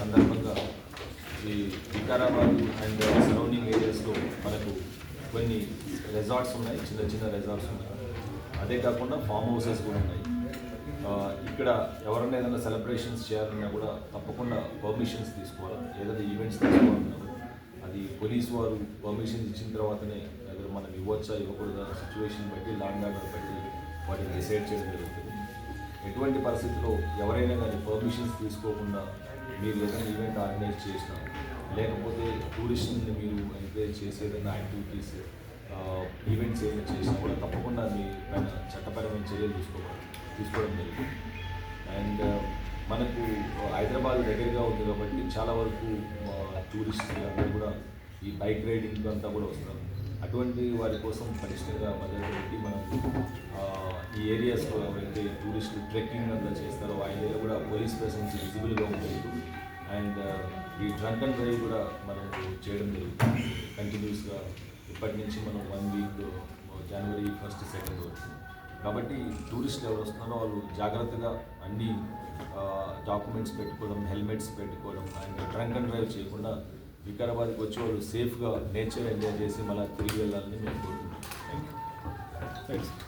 సందర్భంగా ఈ Vikarabad and surrounding ఏరియాస్లో మనకు కొన్ని రిసార్ట్స్ ఉన్నాయి చిన్న చిన్న రిసార్ట్స్ ఉన్నాయి. అదే కాకుండా ఫామ్ హౌసెస్ కూడా ఉన్నాయి. ఇక్కడ ఎవరైనా ఏదైనా సెలబ్రేషన్స్ చేయాలన్నా కూడా తప్పకుండా పర్మిషన్స్ తీసుకోవాలి. ఏదైనా ఈవెంట్స్ తీసుకోవాలన్నా అది పోలీస్ వారు పర్మిషన్స్ ఇచ్చిన తర్వాతనే దగ్గర మనం ఇవ్వచ్చా ఇవ్వకూడదా సిచ్యువేషన్ బట్టి లాండ్ ఆర్డర్ బట్టి వాటిని డిసైడ్ చేయడం జరుగుతుంది. ఎటువంటి పరిస్థితుల్లో ఎవరైనా కానీ పర్మిషన్స్ తీసుకోకుండా మీరు ఏదైనా ఈవెంట్ ఆర్గనైజ్ చేసినా లేకపోతే టూరిస్ట్ని మీరు ఎంకరేజ్ చేసి ఏదైనా యాక్టివిటీస్ ఈవెంట్స్ ఏమైనా చేసినా కూడా తప్పకుండా మీ పైన చట్టపరమైన చర్యలు తీసుకోవాలి తీసుకోవడం జరిగింది అండ్ మనకు హైదరాబాద్ దగ్గరగా ఉంది కాబట్టి చాలా వరకు టూరిస్ట్ అందరూ కూడా ఈ బైక్ రైడింగ్ అంతా కూడా వస్తారు. అటువంటి వారి కోసం పరిష్కారంగా మద్దతు పెట్టి మనం ఈ ఏరియాస్లో ఎవరైతే టూరిస్టులు ట్రెక్కింగ్ అంతా చేస్తారో ఆ ఏరియా కూడా పోలీస్ ప్రెసెన్స్ విజిబుల్గా ఉంటుంది. అండ్ uh, ఈ డ్రంక్ అండ్ డ్రైవ్ కూడా మనం చేయడం జరుగుతుంది. కంటిన్యూస్గా ఇప్పటి నుంచి మనం వన్ వీక్ జనవరి ఫస్ట్ సెకండ్ వరకు కాబట్టి టూరిస్టులు ఎవరు వస్తున్నారో వాళ్ళు జాగ్రత్తగా అన్ని uh, డాక్యుమెంట్స్ పెట్టుకోవడం హెల్మెట్స్ పెట్టుకోవడం అండ్ డ్రంక్ అండ్ డ్రైవ్ చేయకుండా వికారాబాద్కి వచ్చి వాళ్ళు సేఫ్గా నేచర్ ఎంజాయ్ చేసి మళ్ళీ తిరిగి వెళ్ళాలని మేము కోరుకుంటున్నాం. Thank you